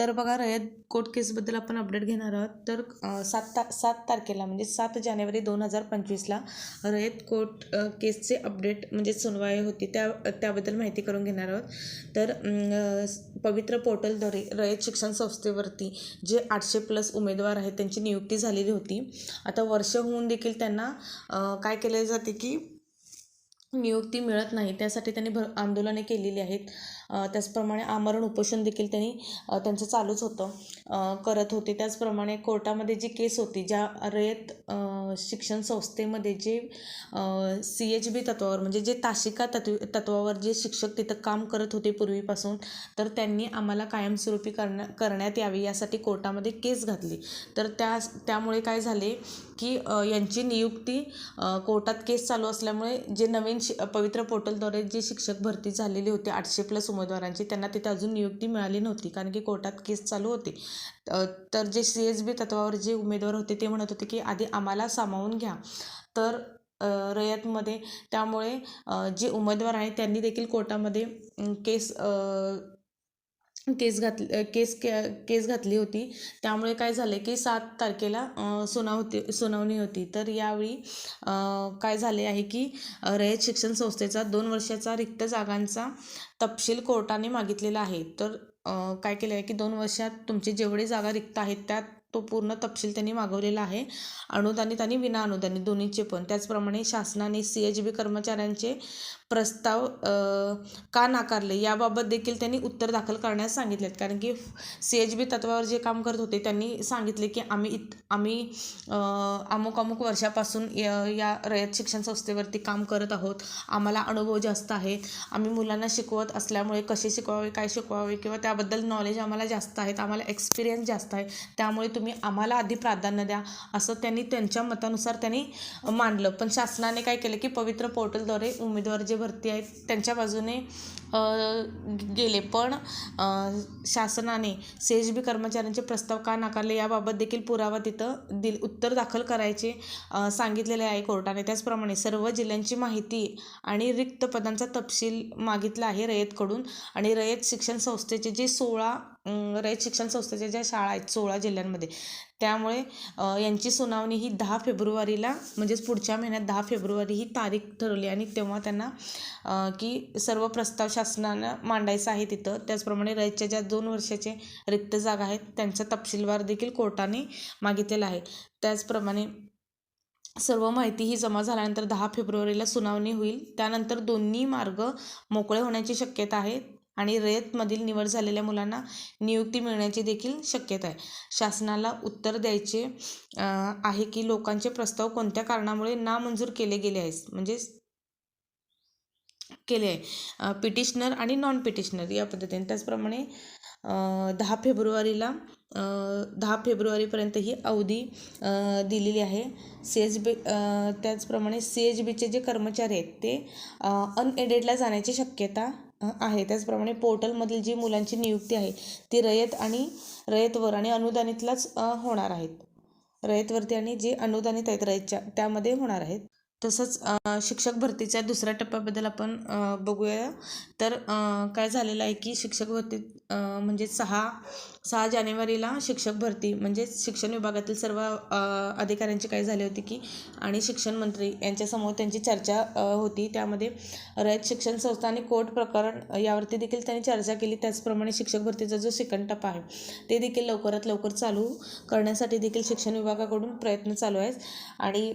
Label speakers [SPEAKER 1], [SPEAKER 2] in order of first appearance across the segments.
[SPEAKER 1] तर बघा रयत कोर्ट केसबद्दल आपण अपडेट घेणार आहोत. तर सात ता सात तारखेला म्हणजे सात जानेवारी दोन हजार पंचवीसला रयत कोर्ट केसचे अपडेट म्हणजे सुनवाई होती त्या त्याबद्दल माहिती करून घेणार आहोत. तर पवित्र पोर्टलद्वारे रयत शिक्षण संस्थेवरती जे आठशे प्लस उमेदवार आहेत त्यांची नियुक्ती झालेली होती. आता वर्ष होऊन देखील त्यांना काय केले जाते की नियुक्ती मिळत नाही त्यासाठी त्यांनी भर आंदोलने केलेली आहेत. त्याचप्रमाणे आमरण उपोषण देखील त्यांनी त्यांचं चालूच होतं करत होते. त्याचप्रमाणे कोर्टामध्ये जी केस होती ज्या रयत शिक्षण संस्थेमध्ये जे सी एच बी तत्वावर म्हणजे जे तासिका तत्व तत्वावर जे शिक्षक तिथं काम करत होते पूर्वीपासून तर त्यांनी आम्हाला कायमस्वरूपी करण्या करण्यात यावी यासाठी कोर्टामध्ये केस घातली. तर त्या त्यामुळे काय झाले की यांची नियुक्ती कोर्टात केस चालू असल्यामुळे जे नवीन शि पवित्र पोर्टलद्वारे जे शिक्षक भरती झालेली होती आठशे प्लस उमेदवारांची त्यांना तिथे अजून नियुक्ती मिळाली नव्हती कारण की कोर्टात केस चालू होते. तर जे सी एस बी तत्वावर जे उमेदवार होते ते म्हणत होते की आधी आम्हाला सामावून घ्या. तर रयतमध्ये त्यामुळे जे उमेदवार आहेत त्यांनी देखील कोर्टामध्ये केस केस घातली केस के केस घातली होती. त्यामुळे काय झाले की सात तारखेला सुनावती होती सुनावणी होती. तर यावेळी काय झाले आहे की रयत शिक्षण संस्थेचा दोन वर्षाचा रिक्त जागांचा तपशील कोर्टाने मागितलेला आहे. तर काय केलं आहे की दोन वर्षात तुमचे जेवढे जागा रिक्त आहेत त्यात तो पूर्ण तपशील त्यांनी मागवलेला आहे. अनुदानित आणि विना अनुदानित दोन्हीचे पण. त्याचप्रमाणे शासनाने सी एच बी कर्मचाऱ्यांचे प्रस्ताव का नाकारले याबाबत देखील त्यांनी उत्तर दाखल करण्यास सांगितले आहेत कारण की सी एच बी तत्वावर जे काम करत होते त्यांनी सांगितले की आम्ही इत आम्ही अमुक अमुक वर्षापासून या रयत शिक्षण संस्थेवरती काम करत आहोत. आम्हाला अनुभव जास्त आहे. आम्ही मुलांना शिकवत असल्यामुळे कसे शिकवावे काय शिकवावे किंवा त्याबद्दल नॉलेज आम्हाला जास्त आहेत आम्हाला एक्सपिरियन्स जास्त आहे त्यामुळे तुम्ही आम्हाला आधी प्राधान्य द्या असं त्यांनी त्यांच्या मतानुसार त्यांनी मांडलं. पण शासनाने काय केलं की पवित्र पोर्टलद्वारे उमेदवार जे भरती आहेत त्यांच्या बाजूने गेले. पण शासनाने सी एच बी कर्मचाऱ्यांचे प्रस्ताव का नाकारले याबाबत देखील पुरावा तिथं दिल उत्तर दाखल करायचे सांगितलेले आहे कोर्टाने. त्याचप्रमाणे सर्व जिल्ह्यांची माहिती आणि रिक्त पदांचा तपशील मागितला आहे रयतकडून. आणि रयत शिक्षण संस्थेचे जे सोळा रयत शिक्षण संस्थेच्या ज्या शाळा आहेत सोळा जिल्ह्यांमध्ये त्यामुळे यांची सुनावणी ही दहा फेब्रुवारीला म्हणजेच पुढच्या महिन्यात दहा फेब्रुवारी ही तारीख ठरवली आणि तेव्हा त्यांना की सर्व प्रस्ताव शासनानं मांडायचा आहे तिथं. त्याचप्रमाणे रयतच्या ज्या दोन वर्षाचे रिक्त जागा आहेत त्यांचा तपशीलवार देखील कोर्टाने मागितलेला आहे. त्याचप्रमाणे सर्व माहिती ही जमा झाल्यानंतर दहा फेब्रुवारीला सुनावणी होईल. त्यानंतर दोन्ही मार्ग मोकळे होण्याची शक्यता आहे. आणि रयतमधील निवड झालेल्या मुलांना नियुक्ती मिळण्याची देखील शक्यता आहे. शासनाला उत्तर द्यायचे आहे की लोकांचे प्रस्ताव कोणत्या कारणामुळे नामंजूर केले गेले आहेत? म्हणजे केले आहे. पिटिशनर आणि नॉन पिटिशनर या पद्धतीने. त्याचप्रमाणे दहा फेब्रुवारीला दहा फेब्रुवारीपर्यंत ही अवधी दिलेली आहे. सी बी त्याचप्रमाणे सी एच बीचे जे कर्मचारी आहेत ते अनएडेडला जाण्याची शक्यता आहे. त्याचप्रमाणे पोर्टलमधील जी मुलांची नियुक्ती आहे ती रयत आणि रयतवर आणि अनुदानितलाच होणार आहेत. रयतवरती आणि जे अनुदानित आहेत रयतच्या त्यामध्ये होणार आहेत. तसंच शिक्षक भरतीच्या दुसऱ्या टप्प्याबद्दल आपण बघूया. तर काय झालेलं आहे की शिक्षक भरतीत म्हणजे सहा सहा जानेवारीला शिक्षक भरती म्हणजे शिक्षण विभागातील सर्व अधिकाऱ्यांची काय झाली होती की आणि शिक्षण मंत्री यांच्यासमोर त्यांची चर्चा होती. त्यामध्ये रयत शिक्षण संस्था आणि कोर्ट प्रकरण यावरती देखील त्यांनी चर्चा केली. त्याचप्रमाणे शिक्षक भरतीचा जो सेकंड टप्पा आहे ते देखील लवकरात लवकर चालू करण्यासाठी देखील शिक्षण विभागाकडून प्रयत्न चालू आहेत. आणि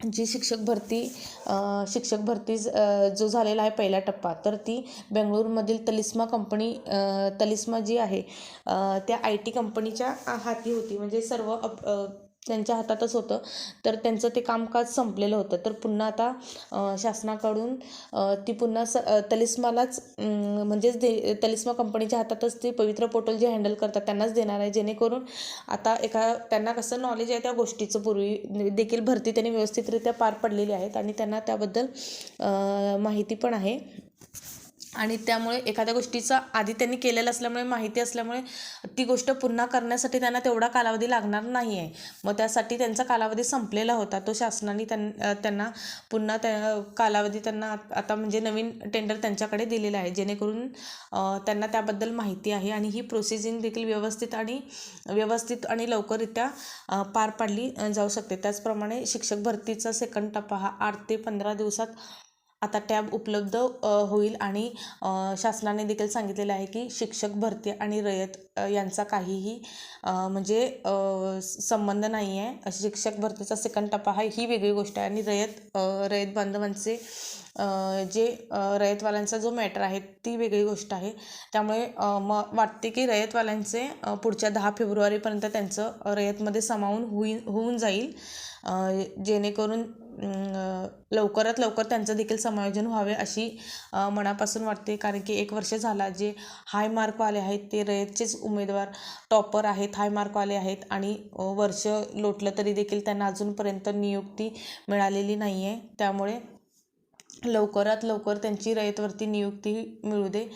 [SPEAKER 1] जी शिक्षक भरती शिक्षक भरती ज- जो झालेला आहे पहिला टप्पा तर ती बेंगळूरमधील तलिस्मा कंपनी तलिस्मा जी आहे त्या आय टी कंपनीच्या हाती होती. म्हणजे सर्व अप त्यांच्या हातातच होतं. तर त्यांचं ते कामकाज संपलेलं होतं. तर पुन्हा आता शासनाकडून ती पुन्हा स तलिस्मालाच म्हणजेच दे तलिस्मा कंपनीच्या हातातच ते पवित्र पोर्टल जे हँडल करतात त्यांनाच देणार आहे. जेणेकरून आता एका त्यांना कसं नॉलेज आहे त्या गोष्टीचं पूर्वी देखील भरती त्यांनी व्यवस्थितरित्या पार पडलेली आहेत आणि त्यांना त्याबद्दल माहिती पण आहे. आणि त्यामुळे एखाद्या गोष्टीचा आधी त्यांनी केलेलं असल्यामुळे माहिती असल्यामुळे ती गोष्ट पुन्हा करण्यासाठी त्यांना तेवढा कालावधी लागणार नाही आहे मग त्यासाठी त्यांचा कालावधी संपलेला होता. तो शासनाने त्यां त्यांना पुन्हा त्या कालावधी त्यांना आता म्हणजे नवीन टेंडर त्यांच्याकडे दिलेलं आहे. जेणेकरून त्यांना त्याबद्दल माहिती आहे आणि ही प्रोसेसिंग देखील व्यवस्थित आणि व्यवस्थित आणि लवकररित्या पार पाडली जाऊ शकते. त्याचप्रमाणे शिक्षक भरतीचा सेकंड टप्पा हा आठ ते पंधरा दिवसात आता टॅब उपलब्ध होईल आणि शासनाने देखील सांगितलेलं आहे की शिक्षक भरती आणि रयत यांचा काहीही म्हणजे संबंध नाही आहे. शिक्षक भरतीचा सेकंड टप्पा हा ही वेगळी गोष्ट आहे. आणि रयत रयत बांधवांचे जे रयतवाल्यांचा जो मॅटर आहे ती वेगळी गोष्ट आहे. त्यामुळे म वाटते की रयतवाल्यांचे पुढच्या दहा फेब्रुवारीपर्यंत त्यांचं रयतमध्ये सामावून होईल होऊन जाईल. जेणेकरून लवकरात लवकर त्यांचं देखील समायोजन व्हावे अशी मनापासून वाटते. कारण की एक वर्ष झाला जे हाय मार्कवाले आहेत ते रयतचेच उमेदवार टॉपर आहेत हाय मार्कवाले आहेत आणि वर्ष लोटलं तरी देखील त्यांना अजूनपर्यंत नियुक्ती मिळालेली नाही आहे त्यामुळे लवकरात लवकर त्यांची रयतवरती नियुक्ती मिळू दे.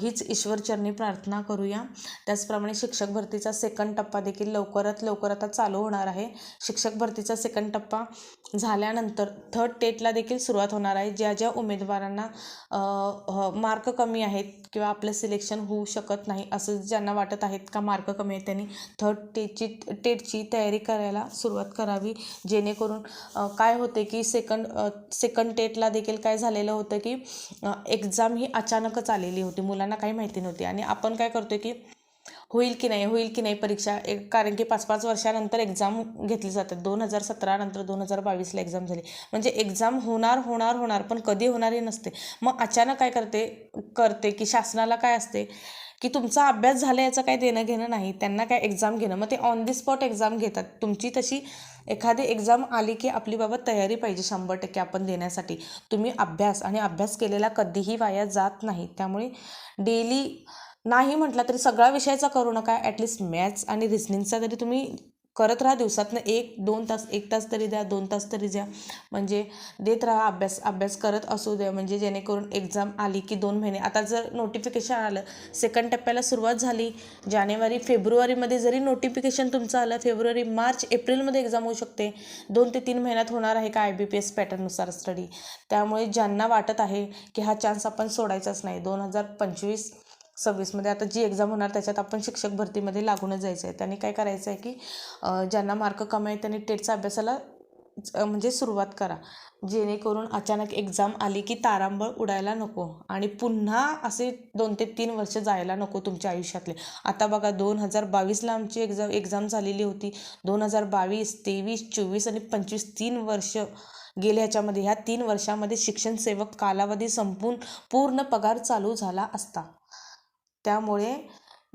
[SPEAKER 1] हीच ईश्वरचरणी प्रार्थना करूया. त्याचप्रमाणे शिक्षक भरतीचा सेकंड टप्पा देखील लवकरात लवकर आता चालू होणार आहे. शिक्षक भरतीचा सेकंड टप्पा झाल्यानंतर थर्ड टेटला देखील सुरुवात होणार आहे. ज्या ज्या उमेदवारांना मार्क कमी आहेत किंवा आपलं सिलेक्शन होऊ शकत नाही असं ज्यांना वाटत आहेत का मार्क कमी आहेत त्यांनी थर्ड टेटची टेटची तयारी करायला सुरुवात करावी. जेणेकरून काय होते की सेकंड सेकंड टेटला देखील काय झालेलं होतं की एक्झाम ही अचानकच आलेली होती. मुलांना काही माहिती नव्हती. आणि आपण काय करतो की होईल की नाही होईल की नाही परीक्षा एक कारण की पाच पाच वर्षानंतर एक्झाम घेतली जातात. दोन हजार सतरा नंतर दोन हजार बावीसला एक्झाम झाली. म्हणजे एक्झाम होणार होणार होणार पण कधी होणार हे नसते. मग अचानक काय करते करते की शासनाला काय असते? की तुमचा अभ्यास झाला याचं काही देणं घेणं नाही त्यांना काय एक्झाम घेणं मग ते ऑन दी स्पॉट एक्झाम घेतात. तुमची तशी एखादी एक्झाम आली की आपली बाबत तयारी पाहिजे शंभर टक्के आपण देण्यासाठी. तुम्ही अभ्यास आणि अभ्यास केलेला कधीही वाया जात नाही. त्यामुळे डेली नाही म्हटलं तरी सगळ्या विषयाचा करू नका ॲटलिस्ट मॅथ्स आणि रिझनिंगचा तरी तुम्ही करत राहा दिवसातनं एक दोन तास एक तास तरी द्या दोन तास तरी द्या. म्हणजे देत राहा अभ्यास अभ्यास करत असू द्या. म्हणजे जेणेकरून एक्झाम आली की दोन महिने. आता जर नोटिफिकेशन आलं सेकंड टप्प्याला सुरुवात झाली जानेवारी फेब्रुवारीमध्ये जरी नोटिफिकेशन तुमचं आलं फेब्रुवारी मार्च एप्रिलमध्ये एक्झाम होऊ शकते. दोन ते तीन महिन्यात होणार आहे का आय बी पी एस पॅटर्ननुसार स्टडी त्यामुळे ज्यांना वाटत आहे की हा चान्स आपण सोडायचाच नाही दोन हजार पंचवीस सव्वीसमध्ये. आता जी एक्झाम होणार त्याच्यात आपण शिक्षक भरतीमध्ये लागूनच जायचं आहे त्यांनी काय करायचं आहे की ज्यांना मार्क कमी आहेत त्यांनी टेटचा अभ्यासाला म्हणजे सुरुवात करा. जेणेकरून अचानक एक्झाम आली की तारांबळ उडायला नको आणि पुन्हा असे दोन ते तीन वर्ष जायला नको तुमच्या आयुष्यातले. आता बघा दोन हजार बावीसला आमची एक्झाम एक्झाम झालेली होती. दोन हजार बावीस तेवीस चोवीस आणि पंचवीस तीन वर्ष गेले ह्याच्यामध्ये. ह्या तीन वर्षामध्ये शिक्षण सेवक कालावधी संपून पूर्ण पगार चालू झाला असता. त्यामुळे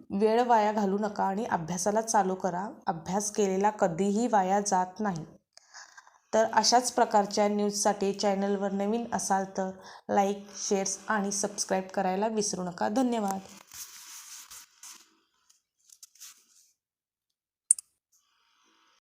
[SPEAKER 1] वेळ वाया घालू नका आणि अभ्यासाला चालू करा. अभ्यास केलेला कधीही वाया जात नाही. तर अशाच प्रकारच्या न्यूजसाठी चॅनलवर नवीन असाल तर लाईक शेअर्स आणि सबस्क्राईब करायला विसरू नका. धन्यवाद.